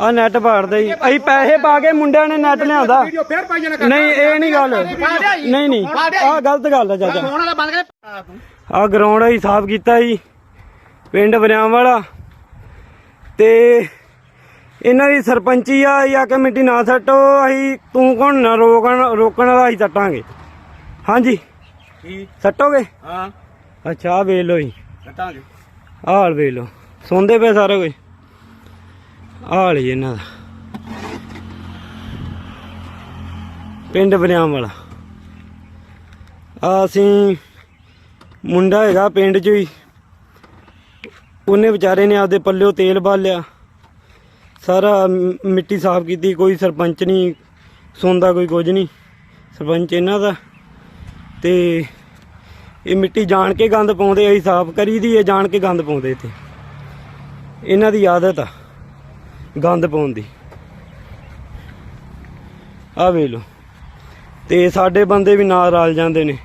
ਆ ਨੈਟ ਪਾੜਦੇ ਜੀ ਅਸੀਂ ਪੈਸੇ ਪਾ ਕੇ ਮੁੰਡਿਆਂ ਨੇ ਨੈਟ ਲਿਆਂਦਾ। ਵੀਡੀਓ ਫੇਰ ਪਾਈ ਜਾਣਾ ਨਹੀਂ ਇਹ ਨਹੀਂ ਗੱਲ। ਨਹੀਂ ਨਹੀਂ। ਆ ਗਲਤ ਗੱਲ ਆ ਚਾਚਾ। ਫੋਨ ਵਾਲਾ ਬੰਦ ਕਰ। ਤੂੰ ਆ ਗਰਾਊਂਡ ਅਸੀਂ ਸਾਫ਼ ਕੀਤਾ ਜੀ। ਪਿੰਡ ਬਰਿਆਮ ਵਾਲਾ। ਤੇ ਇਹਨਾਂ ਦੀ ਸਰਪੰਚੀ ਆ ਜਾਂ ਕਮੇਟੀ ਨਾ ਸੱਟੋ। ਅਸੀਂ ਤੂੰ ਕੌਣ ਨਾ ਰੋਕਣ ਰੋਕਣ ਵਾਲਾ ਅਸੀਂ ਸੱਟਾਂਗੇ। ਹਾਂਜੀ? ਕੀ ਸੱਟੋਗੇ? ਹਾਂ। ਅੱਛਾ ਆ ਵੇਖ ਲਓ ਜੀ। ਕਟਾਂਗੇ ਆਹ ਹਾਲ ਵੇਖ ਲਓ। ਸੁਣਦੇ ਪਏ ਸਾਰਾ ਕੁਝ ਆਹ ਹਾਲ ਜੀ ਇਹਨਾਂ ਦਾ। ਪਿੰਡ ਬਰਿਆਮ ਵਾਲਾ। ਆ ਅਸੀਂ ਮੁੰਡਾ ਹੈਗਾ ਪਿੰਡ 'ਚ ਹੀ। ਉਹਨੇ ਵਿਚਾਰੇ ਨੇ ਆਪਦੇ ਪੱਲਿਓ ਤੇਲ ਬਾਲਿਆ। ਸਾਰਾ ਮਿੱਟੀ ਸਾਫ਼ ਕੀਤੀ, ਕੋਈ ਸਰਪੰਚ ਨਹੀਂ ਸੁਣਦਾ ਕੋਈ ਕੁਝ ਨਹੀਂ। ਸਰਪੰਚ ਇਹਨਾਂ ਦਾ। ਤੇ ਇਹ ਮਿੱਟੀ ਜਾਣ ਕੇ ਗੰਦ ਪਾਉਂਦੇ, ਅਸੀਂ ਸਾਫ਼ ਕਰੀਦੀ ਹੈ, ਜਾਣ ਕੇ ਗੰਦ ਪਾਉਂਦੇ ਇੱਥੇ। ਇਹਨਾਂ ਦੀ ਆਦਤ ਆ। ਗੰਦ ਪਾਉਣ ਦੀ। ਆ ਵੇਖ ਲਓ। ਤੇ ਸਾਡੇ ਬੰਦੇ ਵੀ ਨਾਲ ਰਲ ਜਾਂਦੇ ਨੇ।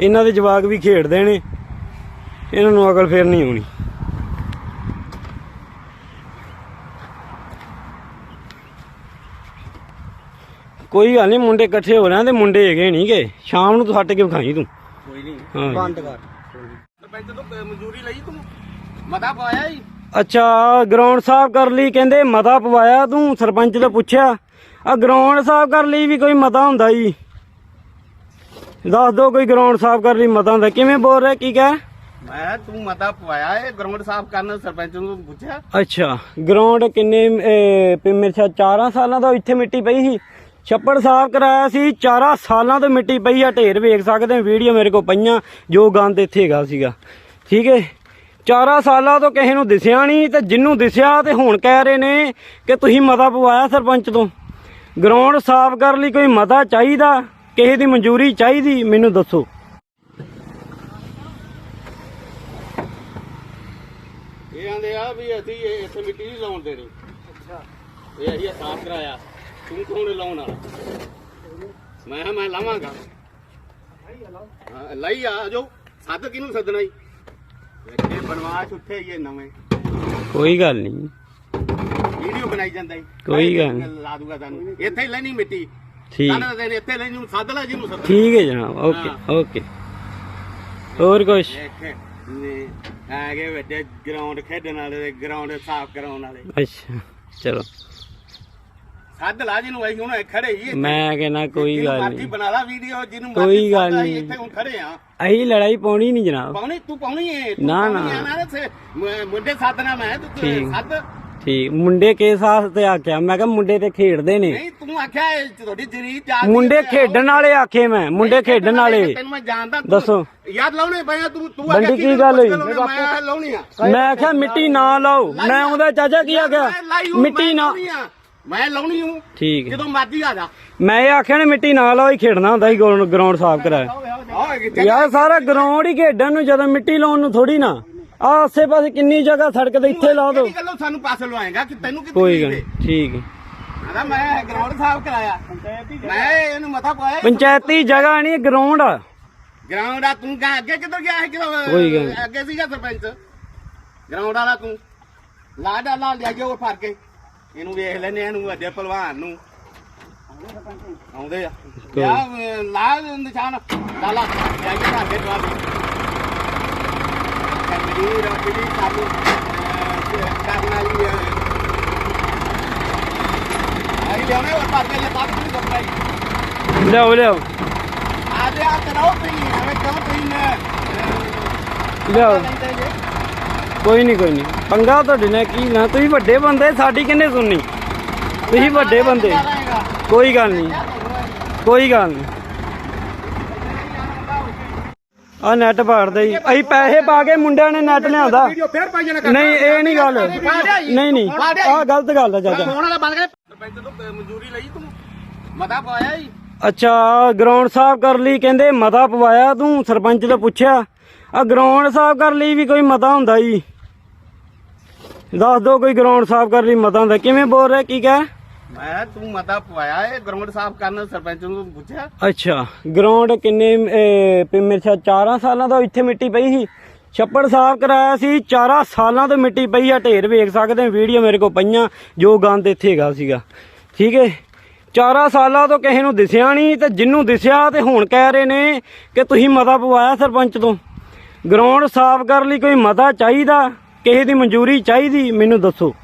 ਇਹਨਾਂ ਦੇ ਜਵਾਕ ਵੀ ਖੇਡਦੇ ਨੇ। ਇਹਨਾਂ ਨੂੰ ਅਕਲ ਫੇਰ ਨਹੀਂ ਆਉਣੀ। ਕੋਈ ਗੱਲ ਨਹੀਂ ਮੁੰਡੇ ਇਕੱਠੇ ਹੋ ਰਹੇ ਆ ਤੇ ਮੁੰਡੇ ਹੈਗੇ ਨਹੀਂ ਗੇ ਸ਼ਾਮ ਨੂੰ ਤੂੰ ਹੱਟ ਕੇ ਵਿਖਾਈ ਤੂੰ। ਕੋਈ ਨਹੀਂ। ਬੰਦ ਕਰ। ਸਰਪੰਚ ਤੋਂ ਮਨਜ਼ੂਰੀ ਲਈ ਤੂੰ? ਮਤਾ ਪਾਇਆ ਹੀ ਅੱਛਾ ਗਰਾਊਂਡ ਸਾਫ਼ ਕਰ ਲਈ ਕਹਿੰਦੇ ਮਤਾ ਪਵਾਇਆ ਤੂੰ ਸਰਪੰਚ ਤੋਂ ਪੁੱਛਿਆ। ਆ ਗਰਾਊਂਡ ਸਾਫ਼ ਕਰ ਲਈ ਵੀ ਕੋਈ ਮਤਾ ਹੁੰਦਾ ਜੀ। ਦੱਸ ਦੋ ਕੋਈ ਗਰਾਊਂਡ ਸਾਫ਼ ਕਰ ਲਈ ਮਤਾ ਹੁੰਦਾ। ਕਿਵੇਂ ਬੋਲ ਰਿਹਾ ਕੀ ਕਹਿ? ਮੈਂ ਤੂੰ ਮਤਾ ਪਵਾਇਆ ਇਹ ਗਰਾਊਂਡ ਸਾਫ਼ ਕਰਨ ਸਰਪੰਚ ਨੂੰ ਪੁੱਛਿਆ। ਅੱਛਾ ਗਰਾਊਂਡ ਕਿੰਨੇ ਪ- ਮੇਰੇ ਖਿਆਲ 14 ਸਾਲਾਂ ਤੋਂ ਇੱਥੇ ਮਿੱਟੀ ਪਈ ਸੀ। ਛੱਪੜ ਸਾਫ਼ ਕਰਾਇਆ ਸੀ 4 ਸਾਲਾਂ ਤੋਂ ਮਿੱਟੀ ਪਈ ਆ ਢੇਰ ਵੇਖ ਸਕਦੇ ਵੀਡੀਓ ਮੇਰੇ ਕੋਲ ਪਈਆਂ ਜੋ ਗੰਦ ਇੱਥੇ ਹੈਗਾ ਸੀਗਾ। ਠੀਕ ਹੈ? 4 ਸਾਲਾਂ ਤੋਂ ਕਿਸੇ ਨੂੰ ਦਿਸਿਆ ਨਹੀਂ ਤੇ ਜਿੰਨੂੰ ਦਿਸਿਆ ਤੇ ਹੁਣ ਕਹਿ ਰਹੇ ਨੇ ਕਿ ਤੁਸੀਂ ਮਤਾ ਪਵਾਇਆ ਸਰਪੰਚ ਤੋਂ। ਗਰਾਊਂਡ ਸਾਫ਼ ਕਰਨ ਲਈ ਕੋਈ ਮਤਾ ਚਾਹੀਦਾ, ਕਿਸੇ ਦੀ ਮਨਜ਼ੂਰੀ ਚਾਹੀਦੀ, ਮੈਨੂੰ ਦੱਸੋ। ਇਹ ਆਂਦੇ ਆ ਵੀ ਅਸੀਂ ਇਹ ਇੱਥੇ ਮਿੱਟੀ ਨਹੀਂ ਲਾਉਣ ਦੇਣੀ। ਅੱਛਾ। ਇਹ ਅਸੀਂ ਸਾਫ਼ ਕਰਾਇਆ। ਤੂੰ ਕੌਣ ਲਾਉਣ ਵਾਲਾ? ਮੈਂ ਮੈਂ ਲਾਵਾਂਗਾ। ਹਾਂ, ਲਈ ਆ ਜੋ ਸੱਦ ਕਿਹਨੂੰ ਸੱਦਣਾ ਹੀ ਇਹ ਬਨਵਾਸ ਉੱਥੇ ਹੀ ਇਹ ਨਵੇਂ। ਕੋਈ ਗੱਲ ਨਹੀਂ। ਵੀਡੀਓ ਬਣਾਈ ਜਾਂਦਾ ਹੀ। ਕੋਈ ਗੱਲ ਨੀ। ਲਾ ਦੂਗਾ ਤੁਹਾਨੂੰ। ਇੱਥੇ ਹੀ ਲੈਣੀ ਮਿੱਟੀ। ਠੀਕ। ਕੱਲ ਦੇ ਦਿਨ ਇੱਥੇ ਲੈਣੀ ਨੂੰ ਸੱਦ ਲੈ ਜਿਹਨੂੰ ਸੱਦ ਠੀਕ ਹੈ ਜਨਾਬ ਓਕੇ ਓਕੇ। ਹੋਰ ਕੁਛ? ਨੇ ਆਗੇ ਵੱਡੇ ਗਰਾਊਂਡ ਖੇਡਣ ਵਾਲੇ ਤੇ ਗਰਾਊਂਡ ਸਾਫ਼ ਕਰਾਉਣ ਵਾਲੇ। ਅੱਛਾ ਚਲੋ। ਸੱਦ ਲਾ ਜਿਹਨੂੰ ਅਸੀਂ ਹੁਣ ਖੜੇ ਹੀ ਇੱਥੇ। ਮੈਂ ਕਹਿੰਦਾ ਕੋਈ ਜਿਹਨੂੰ ਗੱਲ ਮਰਜ਼ੀ ਨਹੀਂ ਬਣਾ ਲਾ ਵੀਡੀਓ ਜਿਹਨੂੰ ਕੋਈ ਮਰਜ਼ੀ ਗੱਲ ਸੱਦ, ਅਸੀਂ ਨੀ। ਇੱਥੇ ਹੁਣ ਖੜੇ ਆ ਅਹੀਂ ਲੜਾਈ ਪਾਉਣੀ ਨਹੀਂ ਜਨਾਬ ਪਾਉਣੀ ਤੂੰ ਪਾਉਣੀ ਏ ਤੂੰ ਨਾ, ਪਾਉਣੀ ਨਾ। ਆ ਨਾ ਇੱਥੇ। ਮ- ਮੁੰਡੇ ਸੱਦਣਾ ਮੈਂ ਤੂੰ ਠੀਕ। ਸੱਦ ਠੀਕ ਮੁੰਡੇ ਕੇ ਸਾਥ ਤੇ ਆਖਿਆ ਮੈਂ ਕਿਹਾ ਮੁੰਡੇ ਤੇ ਖੇਡਦੇ ਨੇ ਨਹੀਂ ਤੂੰ ਆਖਿਆ ਇਹ ਤੁਹਾਡੀ ਜਰੀ ਜਾ ਮੁੰਡੇ ਖੇਡਣ ਵਾਲੇ ਆਖੇ ਮੈਂ ਮੁੰਡੇ ਖੇਡਣ ਵਾਲੇ ਤੈਨੂੰ ਮੈਂ ਜਾਣਦਾ ਤੂੰ- ਦੱਸੋ। ਯਾਦ ਲਾਉਣੇ ਪਏ ਤੂੰ ਤੂੰ ਆਖਿਆ ਕੀ ਕਿਹਨੂੰ ਗੱਲ ਹੋਈ? ਪੁੱਛ ਕੇ ਲਾਉਣੇ? ਮੈਂ ਲਾਉਣੀ ਆ ਮੈਂ ਆਖਿਆ ਮਿੱਟੀ ਨਾ ਲਾਓ ਮੈਂ ਉਹਦਾ ਚਾਚਾ ਕੀ ਆਖਿਆ ਲਾਈ ਮਿੱਟੀ ਮੈਂ ਨਾ ਲਾਉਣੀ ਆ। ਮੈਂ ਲਾਉਣੀ ਹੂੰ। ਠੀਕ ਹੈ। ਜਦੋਂ ਮਰਜ਼ੀ ਆ ਜਾ। ਮੈਂ ਇਹ ਆਖਿਆ ਨੇ ਮਿੱਟੀ ਨਾ ਲਾਓ ਹੀ ਖੇਡਣਾ ਹੁੰਦਾ ਸੀ ਗਰਾਊਂਡ ਸਾਫ਼ ਕਰਾਇਆ। ਯਾਰ ਸਾਰਾ ਗਰਾਊਂਡ ਹੀ ਖੇਡਣ ਨੂੰ ਜਦੋਂ ਮਿੱਟੀ ਲਾਉਣ ਨੂੰ ਥੋੜੀ ਨਾ। ਆ ਆਸੇ ਪਾਸੇ ਕਿੰਨੀ ਜਗ੍ਹਾ ਸੜਕ ਦੇ ਇੱਥੇ ਲਾ ਦਿਓ। ਕਿਹੜੀ ਗੱਲੋਂ ਸਾਨੂੰ ਪਾਸੇ ਲਵਾਏਗਾ? ਕਿ ਤੈਨੂੰ ਕਿੱਥੇ ਕੋਈ ਗੱਲ ਨੀ, ਠੀਕ ਹੈ। ਆਦਾ ਮੈਂ ਗਰਾਊਂਡ ਸਾਫ਼ ਕਰਾਇਆ। ਮੈਂ ਇਹਨੂੰ ਮਤਾ ਪਾਇਆ। ਪੰਚਾਇਤੀ ਜਗ੍ਹਾ ਨਹੀਂ ਗਰਾਊਂਡ ਆ। ਗਰਾਊਂਡ ਆ ਤੂੰ ਕਹਾਂ ਅੱਗੇ ਕਿੱਧਰ ਗਿਆ ਹੈ ਕਿਦੋਂ ਕੋਈ ਗੱਲ ਨੀ। ਅੱਗੇ ਸੀਗਾ ਸਰਪੰਚ। ਗਰਾਊਂਡ ਵਾਲਾ ਤੂੰ। ਲਾ ਡਾਲਾ ਲਿਆ ਗਿਆ ਉਹ ਫੜ ਕੇ। ਇਹਨੂੰ ਵੇਖ ਲੈਨੇ ਇਹਨੂੰ ਵੱਡੇ ਪਹਿਲਵਾਨ ਨੂੰ ਆਉਂਦੇ ਆ ਕੋਈ। ਯਾ ਲਾ ਨਿਸ਼ਾਨ ਡਾਲਾ ਲਿਆ ਕੇ ਫੜ ਕੇ ਕੋਈ ਨਹੀਂ ਕੋਈ ਨਹੀਂ ਪੰਗਾ ਤੁਹਾਡੇ ਨਾਲ, ਕੀ ਨਾ, ਤੁਸੀਂ ਵੱਡੇ ਬੰਦੇ, ਸਾਡੀ ਕਿੰਨੇ ਸੁਣਨੀ? ਤੁਸੀਂ ਵੱਡੇ ਬੰਦੇ। ਕੋਈ ਗੱਲ ਨਹੀਂ ਕੋਈ ਗੱਲ ਨਹੀਂ ਆ ਨੈਟ ਪਾੜਦੇ ਜੀ। ਅਸੀਂ ਪੈਸੇ ਪਾ ਕੇ ਮੁੰਡਿਆਂ ਨੇ ਨੈਟ ਲਿਆਂਦਾ। ਨਹੀਂ, ਇਹ ਨਹੀਂ ਗੱਲ। ਨਹੀਂ ਨਹੀਂ। ਆ ਗਲਤ ਗੱਲ ਆ ਚਾਚਾ। ਮਨਜ਼ੂਰੀ ਲਈ ਤੂੰ ਮਤਾ ਪਾਇਆ ਹੀ ਅੱਛਾ ਗਰਾਊਂਡ ਸਾਫ਼ ਕਰ ਲਈ, ਕਹਿੰਦੇ ਮਤਾ ਪਵਾਇਆ ਤੂੰ, ਸਰਪੰਚ ਤੋਂ ਪੁੱਛਿਆ। ਆ ਗਰਾਊਂਡ ਸਾਫ਼ ਕਰ ਲਈ ਵੀ ਕੋਈ ਮਤਾ ਹੁੰਦਾ ਜੀ। ਦੱਸ ਦੋ ਕੋਈ ਗਰਾਊਂਡ ਸਾਫ਼ ਕਰ ਲਈ ਮਤਾ ਹੁੰਦਾ ਕਿਵੇਂ ਬੋਲ ਰਿਹਾ? ਕੀ ਕਹਿ? ਮੈਂ ਤੂੰ ਮਤਾ ਪਵਾਇਆ ਇਹ ਗਰਾਊਂਡ ਸਾਫ਼ ਕਰਨ ਸਰਪੰਚ ਨੂੰ ਪੁੱਛਿਆ। ਅੱਛਾ ਗਰਾਊਂਡ ਕਿੰਨੇ ਅਹ, ਪ- ਮੇਰੇ ਖਿਆਲ 14 ਸਾਲਾਂ ਤੋਂ ਇੱਥੇ ਮਿੱਟੀ ਪਈ ਸੀ। ਛੱਪੜ ਸਾਫ਼ ਕਰਾਇਆ ਸੀ 4 ਸਾਲਾਂ ਤੋਂ ਮਿੱਟੀ ਪਈ ਆ ਢੇਰ ਵੇਖ ਸਕਦੇ ਹੋ ਵੀਡੀਓ ਮੇਰੇ ਕੋਲ ਪਈਆਂ ਜੋ ਗੰਦ ਇੱਥੇ ਹੈਗਾ ਸੀਗਾ। ਠੀਕ ਹੈ? 4 ਸਾਲਾਂ ਤੋਂ ਕਿਸੇ ਨੂੰ ਦਿਸਿਆ ਨਹੀਂ ਤੇ ਜਿੰਨੂੰ ਦਿਸਿਆ ਤੇ ਹੁਣ ਕਹਿ ਰਹੇ ਨੇ ਕਿ ਤੁਸੀਂ ਮਤਾ ਪਵਾਇਆ ਸਰਪੰਚ ਤੋਂ। ਗਰਾਊਂਡ ਸਾਫ਼ ਕਰਨ ਲਈ ਕੋਈ ਮਤਾ ਚਾਹੀਦਾ? ਕਿਸੇ ਦੀ ਮਨਜ਼ੂਰੀ ਚਾਹੀਦੀ ਮੈਨੂੰ ਦੱਸੋ।